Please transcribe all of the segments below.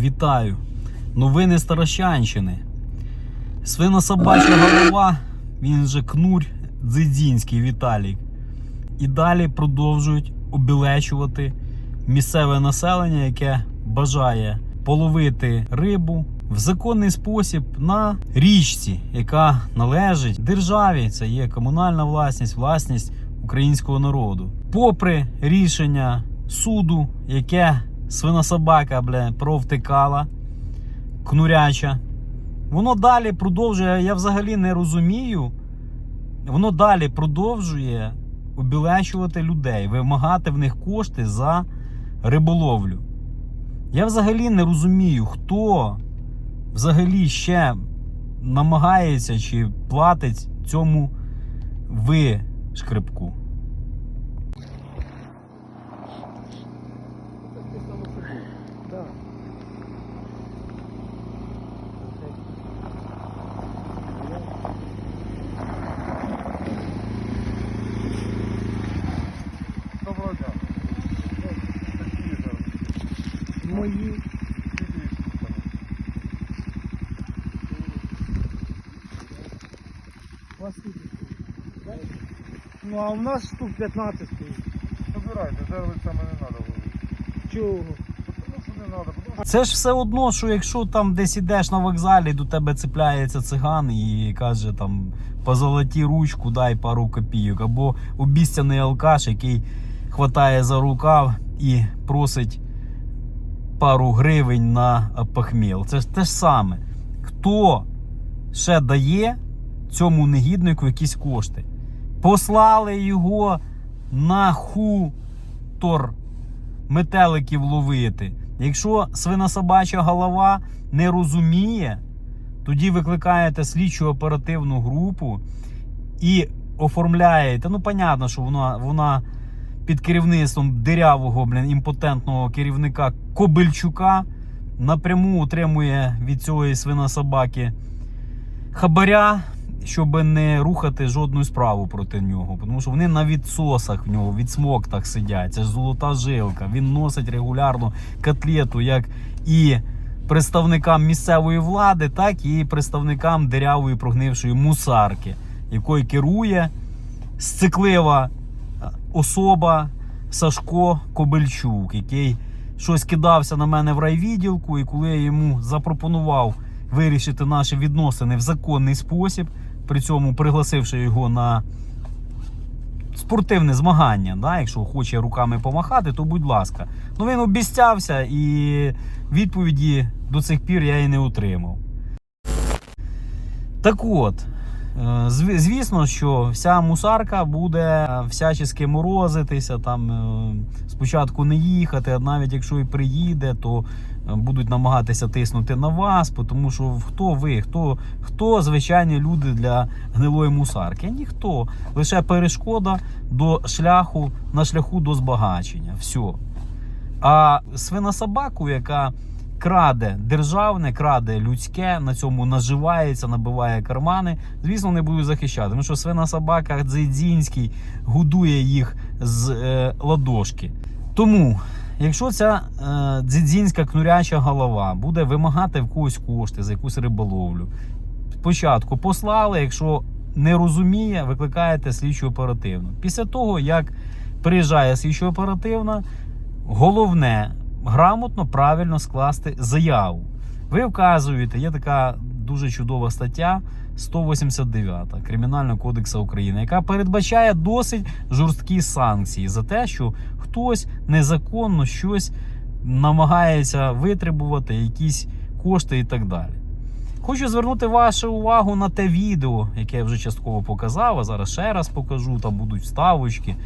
Вітаю! Новини Старощанщини. Свинособача голова, він же кнурь Дзидзінський Віталік. І далі продовжують обілечувати місцеве населення, яке бажає половити рибу в законний спосіб на річці, яка належить державі. Це є комунальна власність, власність українського народу. Попри рішення суду, яке свинособака бля, провтикала, кнуряча, воно далі продовжує. Я взагалі не розумію. Воно далі продовжує обілечувати людей, вимагати в них кошти за риболовлю. Я взагалі не розумію, хто взагалі ще намагається чи платить цьому вишкрипку. Да. Доброго дня. Такі зараз. Мої. Ну а у нас штук 15 стоїть. Забирайте, деревицями не треба ловити. Чого? Тому що не треба, тому що Це ж все одно, що якщо там десь ідеш на вокзалі, до тебе цепляється циган і каже там позолоті ручку, дай пару копійок. Або обіцяний алкаш, який хватає за рукав і просить пару гривень на похміл. Це ж те ж саме. Хто ще дає цьому негіднику якісь кошти? Послали його на хутор метеликів ловити. Якщо свинособача голова не розуміє, тоді викликаєте слідчу оперативну групу і оформляєте. Ну, понятно, що вона, вона під керівництвом дирявого, блін, імпотентного керівника Кобильчука напряму отримує від цієї свинособаки хабаря, щоб не рухати жодну справу проти нього. Тому що вони на відсосах в нього, від смоктах сидять. Це ж золота жилка. Він носить регулярно котлету, як і представникам місцевої влади, так і представникам дирявої прогнившої мусарки, якою керує сциклива особа Сашко Кобельчук, який щось кидався на мене в райвідділку, і коли я йому запропонував вирішити наші відносини в законний спосіб, при цьому пригласивши його на спортивне змагання. Да? Якщо хоче руками помахати, то будь ласка. Ну він обіцявся і відповіді до цих пір я і не отримав. Так от, звісно, що вся мусарка буде е, всячески морозитися, там е, спочатку не їхати, а навіть якщо і приїде, то е, будуть намагатися тиснути на вас, тому що хто ви, хто, хто звичайні люди для гнилої мусарки? Ніхто. Лише перешкода до шляху на шляху до збагачення. Все. А свинособаку, яка краде державне, краде людське, на цьому наживається, набиває кармани. Звісно, не будуть захищати. Тому що свинособака Дзидзінський годує їх з е, ладошки. Тому, якщо ця е, дзидзінська кнуряча голова буде вимагати в когось кошти за якусь риболовлю, спочатку послали, якщо не розуміє, викликаєте слідчу оперативну. Після того, як приїжджає слідчо оперативна, головне грамотно, правильно скласти заяву. Ви вказуєте, є така дуже чудова стаття 189 Кримінального кодексу України, яка передбачає досить жорсткі санкції за те, що хтось незаконно щось намагається витребувати, якісь кошти і так далі. Хочу звернути вашу увагу на те відео, яке я вже частково показав, а зараз ще раз покажу, там будуть вставочки.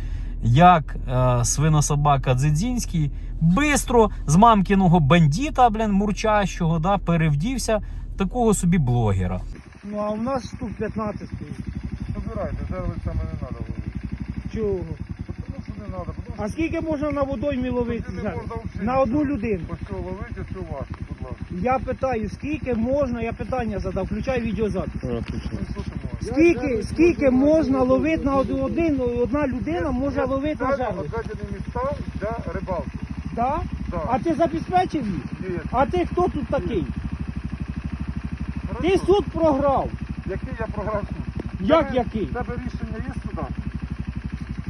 Як е, свинособака Дзидзінський бистро з мамкиного бандіта, блін, мурчащого, да, перевдівся такого собі блогера. Ну а у нас штук 15 стоїть. забирайте, деревицями не треба ловити. Чого? Тому що не треба, тому що А скільки можна на водоймі ловити? не можна взагалі. На одну людину. Ось цього ловити, що ласка. Я питаю, скільки можна, я питання задав, включай відеозапис. Ну, ти? Скільки, скільки можна ловити на один, один, одна людина може ловити на жерло? Отведені міста для рибалки. Да? Да. А ти забезпечив їх? Є. А ти хто тут такий? Ти суд програв. Який я програв суд? Як Тебе- який? в Тебе рішення є сюди?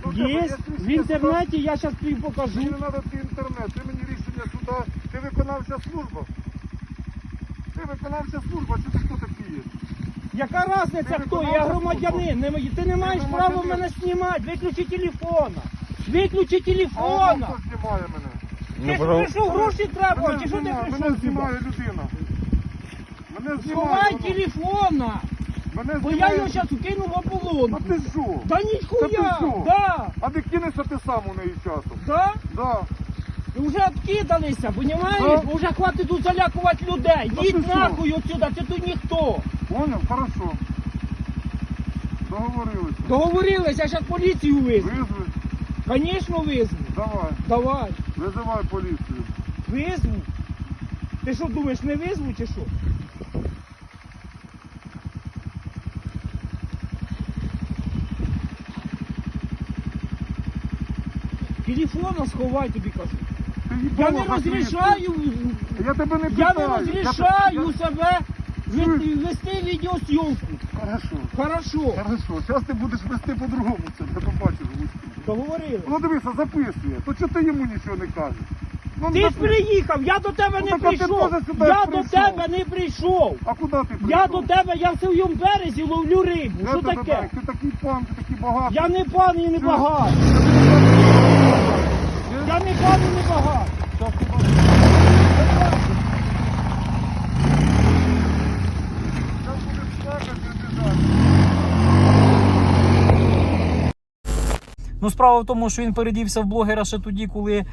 Ну, в тебе Є в інтернеті, я зараз тобі покажу. Мені не треба твій інтернет, ти мені рішення сюди. Ти виконавча служба. Ти виконавча служба, чи ти хто такий є? Яка разниця Ти хто? Я виконавча громадянин. Не Ти не маєш права громадянин. мене знімати. Виключи телефона. Виключи А воно телефона. хто знімає мене? Ти ж прийшов гроші треба, чи що ти знімає, прийшов? мене знімає людина. Мене знімає. Воно. телефона. Мене Бо я знімає. його зараз вкину в А ти що? Да Та ти ніхуя! що? Да! А ти кинешся ти сам у неї часом. Да? Да. Вже відкидалися, понімаєш? Уже хватить тут залякувати людей. А ти Їдь що? нахуй отсюда, ти тут ніхто. Поняв? Хорошо. Договорилися. Договорилися, я зараз поліцію визву. Визви. Звісно, визву. Давай. Давай. Визивай поліцію. Визву. Ти що думаєш, не визву чи що? Телефона сховай, тобі кажу. Я не розрішаю, Я тебе не я не Я розрішаю себе вести, вести відеосйомку. Хорошо. Хорошо, Хорошо. Зараз ти будеш вести по-другому це, я побачиш. Договорили. Ну дивися, записує. То чого ти йому нічого не кажеш? Ну, Ти ж приїхав, я до тебе Ну, не так а ти прийшов. теж сюди Я прийшов. до тебе не прийшов. А куди ти прийшов? Я до тебе, я в своєму березі ловлю рибу. Я Що тебе таке? так, Ти такий пан, ти такий багатий. Я не пан і не багат. Я не і не багат. Щас ти бачиш. Щас будеш плакати і біжати. Ну, справа в тому, що він передівся в блогера ще тоді, коли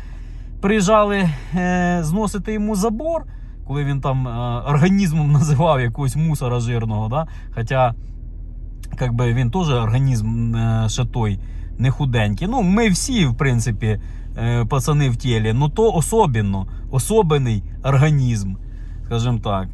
приїжджали е, зносити йому забор, коли він там е, організмом називав якогось мусора жирного. Да? Хоча как він теж організм е, ще той не худенький. Ну, ми всі, в принципі, е, пацани в тілі, ну то особенно, особений організм, скажімо так.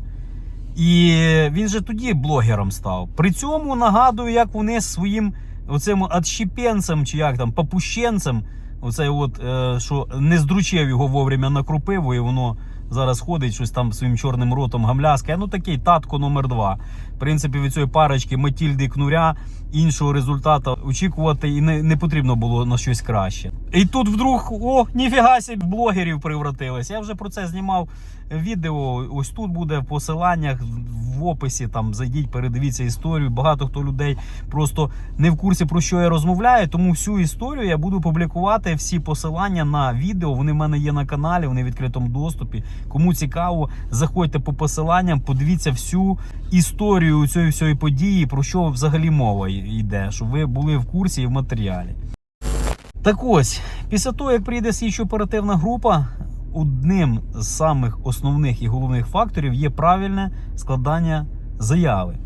І він же тоді блогером став. При цьому нагадую, як вони своїм оцим отщепенцем, чи як там, попущенцем, оцей от, е, що не здручив його вовремя на крупиву, і воно зараз ходить щось там своїм чорним ротом гамляскає. Ну такий татко номер два. В принципі, від цієї парочки Матільди і Кнуря іншого результату очікувати і не, не потрібно було на щось краще. І тут вдруг, о, ніфіга сі, блогерів превратились. Я вже про це знімав відео. Ось тут буде в посиланнях в описі. Там зайдіть, передивіться історію. Багато хто людей просто не в курсі про що я розмовляю. Тому всю історію я буду публікувати. Всі посилання на відео. Вони в мене є на каналі, вони в відкритому доступі. Кому цікаво, заходьте по посиланням, подивіться всю історію цієї всієї події, про що взагалі мова йде, щоб ви були в курсі і в матеріалі. Так ось, після того, як прийде слідчо оперативна група, одним з самих основних і головних факторів є правильне складання заяви.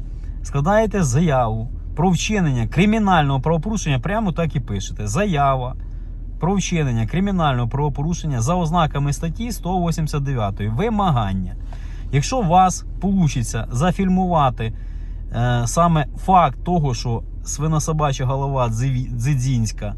Складаєте заяву про вчинення кримінального правопорушення, прямо так і пишете. Заява про вчинення кримінального правопорушення за ознаками статті 189 вимагання. Якщо у вас вийде зафільмувати е, саме факт того, що свинособача голова Дзидзінська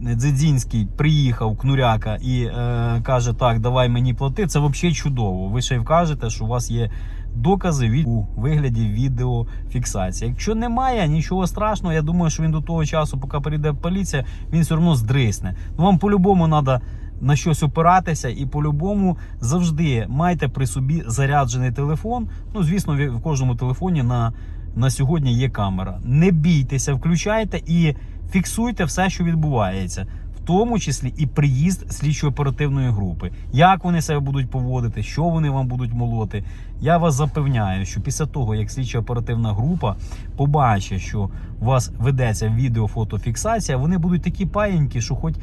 Дзидзінський приїхав Кнуряка і е, каже: Так, давай мені плати. Це взагалі чудово. Ви ще й вкажете, що у вас є докази від у вигляді відеофіксації. Якщо немає нічого страшного, я думаю, що він до того часу, поки прийде поліція, він все одно здрисне. Ну вам по-любому треба на щось опиратися, і по-любому завжди майте при собі заряджений телефон. Ну, звісно, в кожному телефоні на, на сьогодні є камера. Не бійтеся, включайте і фіксуйте все, що відбувається. В тому числі і приїзд слідчо-оперативної групи. Як вони себе будуть поводити, що вони вам будуть молоти. Я вас запевняю, що після того, як слідчо-оперативна група побачить, що у вас ведеться відео-фотофіксація, вони будуть такі паєнькі, що хоч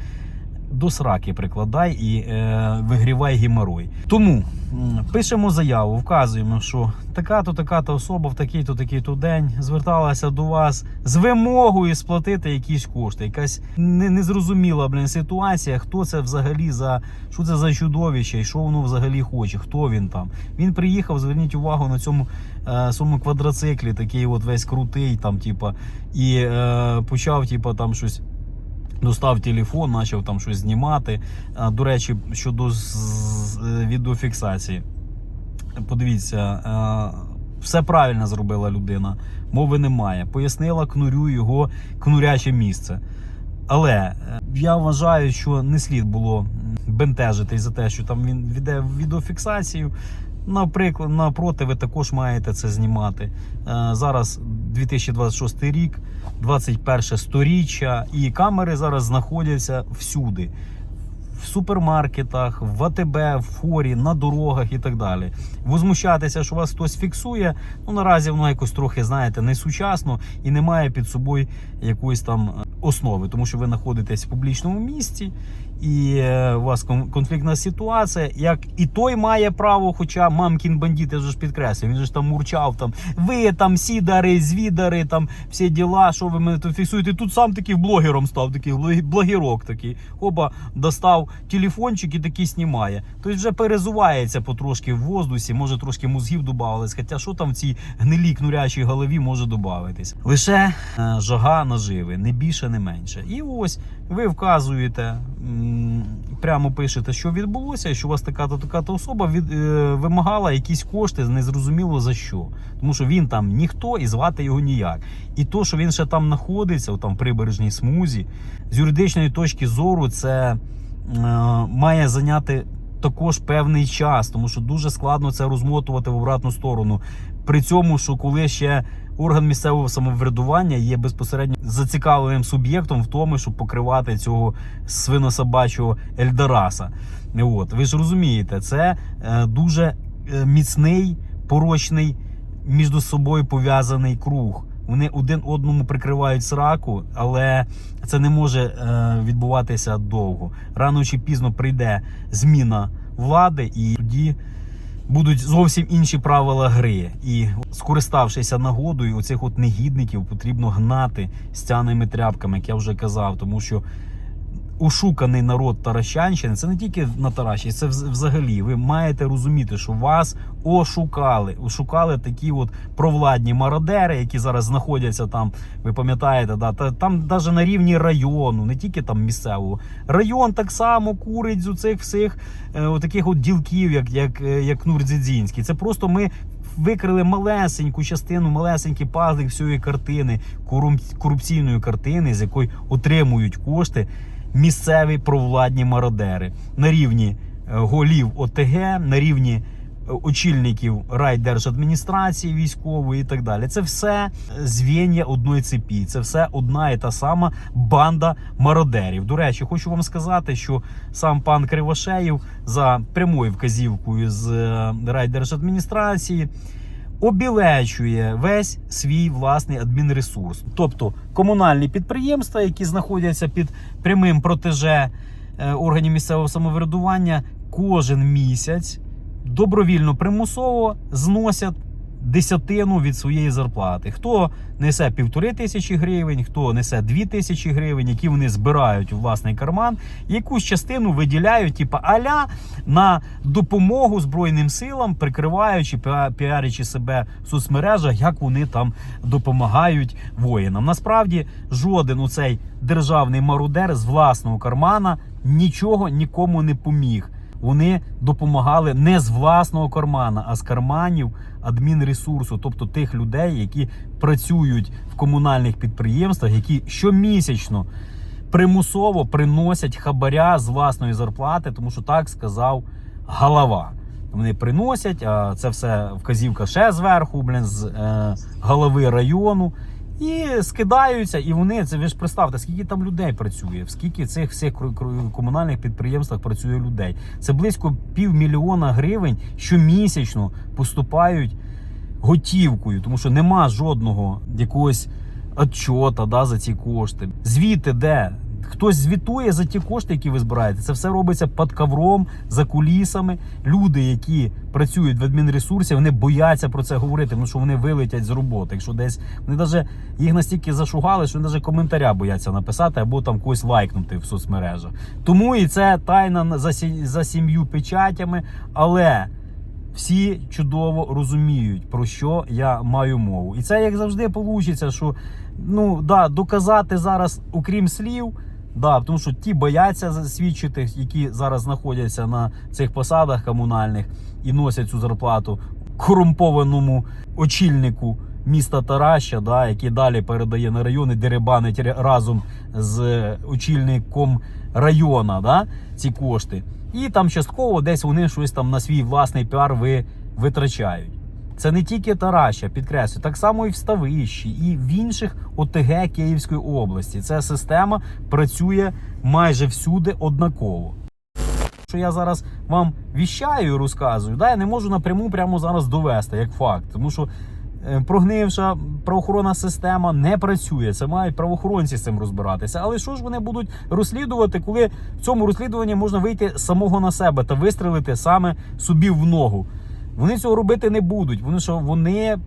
до сраки прикладай і е, вигрівай геморой. Тому пишемо заяву, вказуємо, що така-то, така-то особа в такий-то, такий-то день зверталася до вас з вимогою сплатити якісь кошти. Якась незрозуміла блін, ситуація, хто це взагалі за що це за чудовище і що воно взагалі хоче, хто він там. Він приїхав, зверніть увагу на цьому е, своєму квадроциклі, такий от весь крутий, там, типа, і е, почав, типа, там щось Достав телефон, почав там щось знімати. До речі, щодо е, відеофіксації. Подивіться, е, все правильно зробила людина. Мови немає. Пояснила кнурю його кнуряче місце. Але е, я вважаю, що не слід було м, бентежити за те, що там він веде відеофіксацію. Наприклад, напроти, ви також маєте це знімати. Зараз 2026 рік, 21 сторіччя, і камери зараз знаходяться всюди. В супермаркетах, в АТБ, в форі, на дорогах і так далі. Возмущатися, що вас хтось фіксує, ну наразі воно якось трохи, знаєте, не сучасно і не має під собою якоїсь там е, основи, тому що ви знаходитесь в публічному місці, і е, у вас кон- конфліктна ситуація. Як і той має право, хоча мамкін бандит, я ж підкреслюю, він ж там мурчав там. Ви там сідари, звідари, там всі діла, що ви мене тут фіксуєте. Тут сам такий блогером став, такий блог- блогерок такий. Оба достав телефончик і такий знімає. Тобто вже перезувається потрошки в воздусі, може трошки мозгів додавалось. Хоча що там в цій гнилій кнурячій голові може додатись? Лише е, жага наживи, не більше, не менше. І ось ви вказуєте, прямо пишете, що відбулося, що у вас така-то така-то особа від, е, вимагала якісь кошти, незрозуміло за що. Тому що він там ніхто і звати його ніяк. І то, що він ще там знаходиться, там прибережній смузі, з юридичної точки зору, це е, має зайняти також певний час, тому що дуже складно це розмотувати в обратну сторону. При цьому, що коли ще орган місцевого самоврядування є безпосередньо зацікавленим суб'єктом в тому, щоб покривати цього свинособачого Ельдораса. От ви ж розумієте, це е, дуже е, міцний порочний між собою пов'язаний круг. Вони один одному прикривають сраку, але це не може е, відбуватися довго. Рано чи пізно прийде зміна влади, і тоді будуть зовсім інші правила гри. І скориставшися нагодою, оцих от негідників потрібно гнати стяними тряпками, як я вже казав, тому що. Ушуканий народ Таращанщини, це не тільки на Таращі, це взагалі. Ви маєте розуміти, що вас ошукали. Ошукали такі от провладні мародери, які зараз знаходяться там. Ви пам'ятаєте, да, та, там навіть на рівні району, не тільки там місцевого. Район так само курить з цих всіх е, таких от ділків, як, як, е, як Нурдзідзінський. Це просто ми. Викрили малесеньку частину, малесенький пазлик всієї картини, корупційної картини, з якої отримують кошти місцеві провладні мародери на рівні е, голів ОТГ, на рівні е, очільників райдержадміністрації військової і так далі. Це все звіння одної цепі. Це все одна і та сама банда мародерів. До речі, хочу вам сказати, що сам пан Кривошеєв за прямою вказівкою з е, райдержадміністрації обілечує весь свій власний адмінресурс. Тобто комунальні підприємства, які знаходяться під прямим протеже е, органів місцевого самоврядування, кожен місяць добровільно примусово зносять десятину від своєї зарплати. Хто несе півтори тисячі гривень, хто несе дві тисячі гривень, які вони збирають у власний карман, якусь частину виділяють, типа аля на допомогу Збройним силам, прикриваючи піа- піарячи себе в соцмережах, як вони там допомагають воїнам. Насправді жоден у цей державний мародер з власного кармана нічого нікому не поміг. Вони допомагали не з власного кармана, а з карманів адмінресурсу, тобто тих людей, які працюють в комунальних підприємствах, які щомісячно примусово приносять хабаря з власної зарплати, тому що так сказав голова. Вони приносять, а це все вказівка ще зверху, блін, з е, голови району. І скидаються, і вони це ви ж представте, скільки там людей працює, скільки цих всіх комунальних підприємствах працює людей. Це близько півмільйона гривень щомісячно поступають готівкою, тому що нема жодного якогось отчота да, за ці кошти. Звіти де? Хтось звітує за ті кошти, які ви збираєте. Це все робиться під ковром, за кулісами. Люди, які працюють в адмінресурсі, вони бояться про це говорити, тому що вони вилетять з роботи. Якщо десь вони навіть їх настільки зашугали, що вони навіть коментаря бояться написати або там когось лайкнути в соцмережах. Тому і це тайна за, сі- за сім'ю печатями, але всі чудово розуміють, про що я маю мову. І це як завжди вийде, що ну да, доказати зараз, окрім слів, Да, тому що ті бояться засвідчити, які зараз знаходяться на цих посадах комунальних і носять цю зарплату корумпованому очільнику міста Тараща, да, який далі передає на райони, деребанить ра- разом з очільником района да, ці кошти. І там частково десь вони щось там на свій власний піар ви, витрачають. Це не тільки Тараща, підкреслюю, так само і в Ставищі, і в інших ОТГ Київської області. Ця система працює майже всюди однаково. Що я зараз вам віщаю і розказую, да, я не можу напряму прямо зараз довести як факт, тому що е, прогнивша правоохоронна система не працює. Це мають правоохоронці з цим розбиратися. Але що ж вони будуть розслідувати, коли в цьому розслідуванні можна вийти самого на себе та вистрелити саме собі в ногу? Вони цього робити не будуть. Вони що вони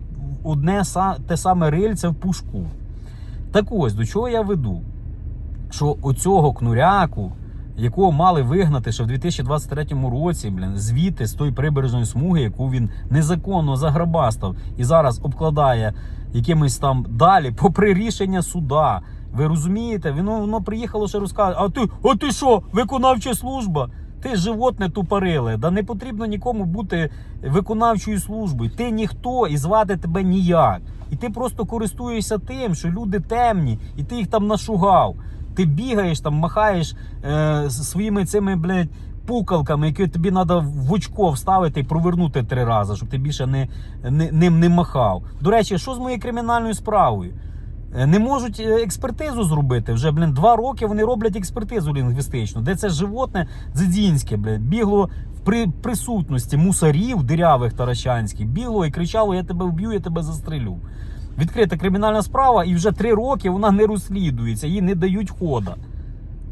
одне те саме рильце в пушку. Так ось до чого я веду? Що оцього кнуряку, якого мали вигнати ще в 2023 році, блін, звідти з тої прибережної смуги, яку він незаконно заграбастав і зараз обкладає якимось там далі, попри рішення суда. Ви розумієте? Воно, воно приїхало ще розказує, а ти, а ти що, виконавча служба? Ти животне тупориле, да не потрібно нікому бути виконавчою службою. Ти ніхто і звати тебе ніяк. І ти просто користуєшся тим, що люди темні, і ти їх там нашугав. Ти бігаєш там, махаєш е, своїми цими, блядь, пукалками, які тобі треба в очко вставити і провернути три рази, щоб ти більше не, не, ним не махав. До речі, що з моєю кримінальною справою? Е, Не можуть е, експертизу зробити. Вже блін, два роки вони роблять експертизу лінгвістичну, де це животне дзидзінське, блядь, бігло в при присутності мусарів дирявих таращанських, бігло і кричало: Я тебе вб'ю, я тебе застрелю. Відкрита кримінальна справа, і вже три роки вона не розслідується, їй не дають хода.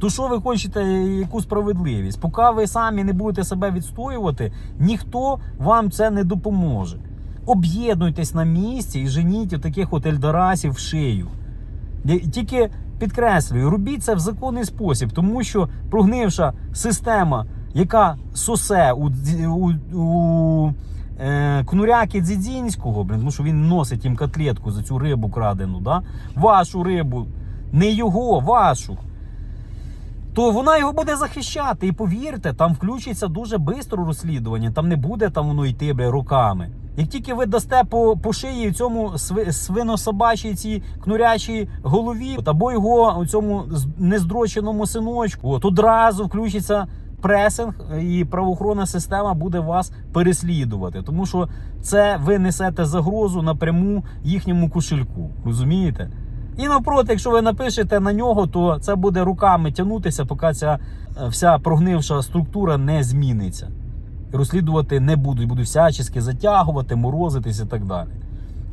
То що ви хочете, яку справедливість? Поки ви самі не будете себе відстоювати, ніхто вам це не допоможе. Об'єднуйтесь на місці і женіть таких от ельдорасів в шию. Тільки підкреслюю, робіть це в законний спосіб, тому що прогнивша система, яка сосе у, у, у е, кнуряки Дзідзінського, блін, тому що він носить їм котлетку за цю рибу крадену, да? вашу рибу, не його, вашу. То вона його буде захищати. І повірте, там включиться дуже швидко розслідування. Там не буде там воно йти бля, руками. Як тільки ви дасте по, по шиї цьому сви- свинособачій цій кнурячій голові, от, або його у цьому нездроченому синочку, от одразу включиться пресинг, і правоохоронна система буде вас переслідувати. Тому що це ви несете загрозу напряму їхньому кошельку. Розумієте? І навпроти, якщо ви напишете на нього, то це буде руками тягнутися, поки ця е, вся прогнивша структура не зміниться. Розслідувати не будуть, будуть всячески затягувати, морозитись і так далі.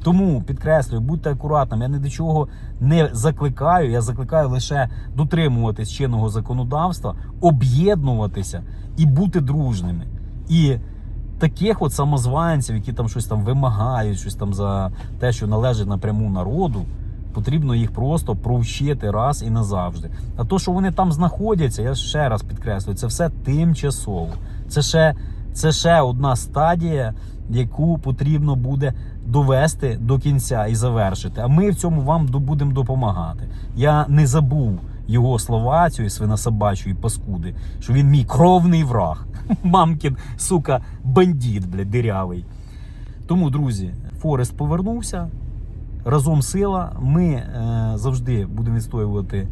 Тому підкреслюю, будьте акуратними. Я ні до чого не закликаю. Я закликаю лише дотримуватись чинного законодавства, об'єднуватися і бути дружними. І таких от самозванців, які там щось там вимагають, щось там за те, що належить напряму народу, потрібно їх просто провчити раз і назавжди. А то, що вони там знаходяться, я ще раз підкреслюю, це все тимчасово. Це ще, це ще одна стадія, яку потрібно буде довести до кінця і завершити. А ми в цьому вам будемо допомагати. Я не забув його слова, цієї свинособачої паскуди, що він мій кровний враг. Мамкін, сука, бандит, блядь, дирявий. Тому, друзі, Форест повернувся. Разом сила. Ми е, завжди будемо відстоювати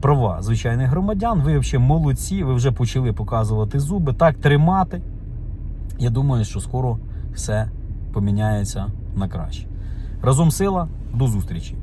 права звичайних громадян. Ви взагалі молодці, ви вже почали показувати зуби. Так тримати. Я думаю, що скоро все поміняється на краще. Разом сила, до зустрічі!